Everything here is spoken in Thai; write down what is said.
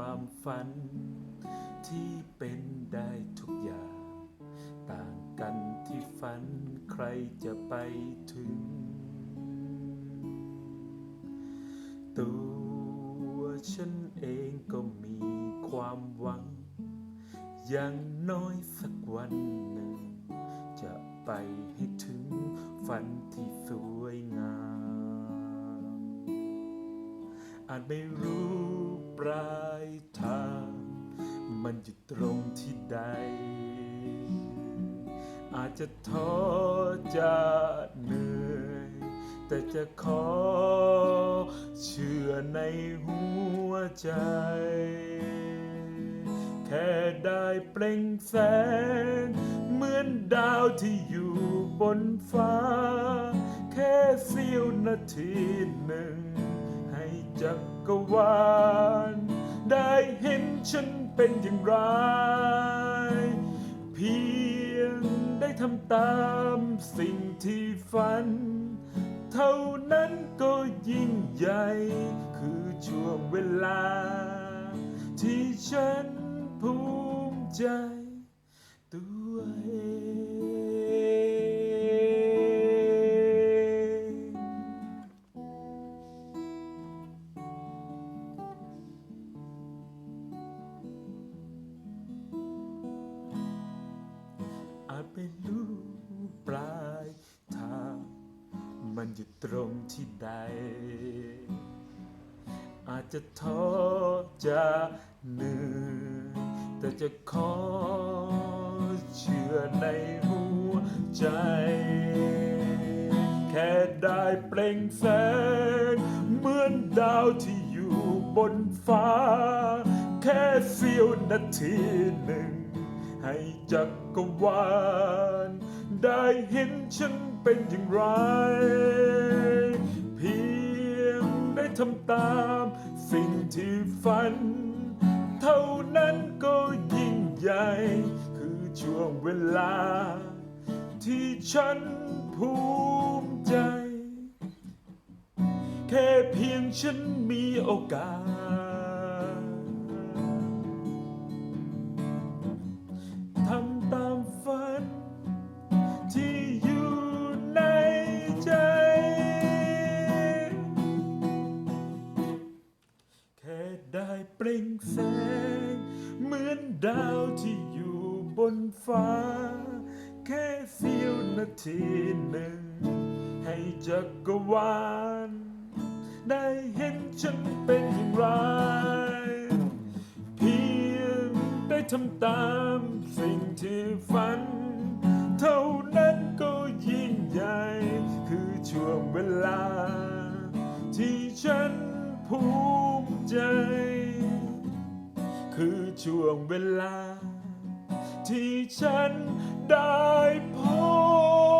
ความฝัน ที่เป็นได้ทุกอย่าง ต่างกันที่ฝันใครจะไปถึง ตัวฉันเองก็มีความหวัง อย่างน้อยสักวันหนึ่ง จะไปให้ถึงฝันที่สวยงาม อาจไม่รู้ ปลายทาง มันอยู่ตรงที่ใด อาจจะท้อจะเหนื่อย แต่จะขอเชื่อในหัวใจ แค่ได้เปล่งแสง เหมือนดาวที่อยู่บนฟ้า แค่เสี้ยวนาทีหนึ่ง จักรวาล ได้เห็นฉันเป็นอย่างไร เพียงได้ทำตามสิ่งที่ฝัน เท่านั้นก็ยิ่งใหญ่ คือช่วงเวลา ที่ฉันภูมิใจตัวเอง มันอยู่ตรงที่ใด อาจจะท้อจะเหนื่อยแต่จะขอเชื่อในหัวใจ แค่ได้เปล่งแสง เหมือนดาวที่อยู่บนฟ้า แค่เสี้ยวนาทีหนึ่ง ให้จักรวาลได้เห็นฉัน เป็นอย่างไร เพียงได้ทำตามสิ่งที่ฝัน เท่านั้นก็ยิ่งใหญ่ คือช่วงเวลา ที่ฉันภูมิใจ แค่เพียงฉันมีโอกาส ล่งแสง เหมือนดาวที่อยู่บนฟ้า แค่เสี้ยวนาทีหนึ่ง ให้จักรวาล ได้เห็นฉันเป็นอย่างไร เพียงได้ทำตามสิ่งที่ฝัน เท่านั้นก็ยิ่งใหญ่ คือช่วงเวลา ที่ฉันภูมิใจ คือช่วงเวลา ที่ฉันได้พบ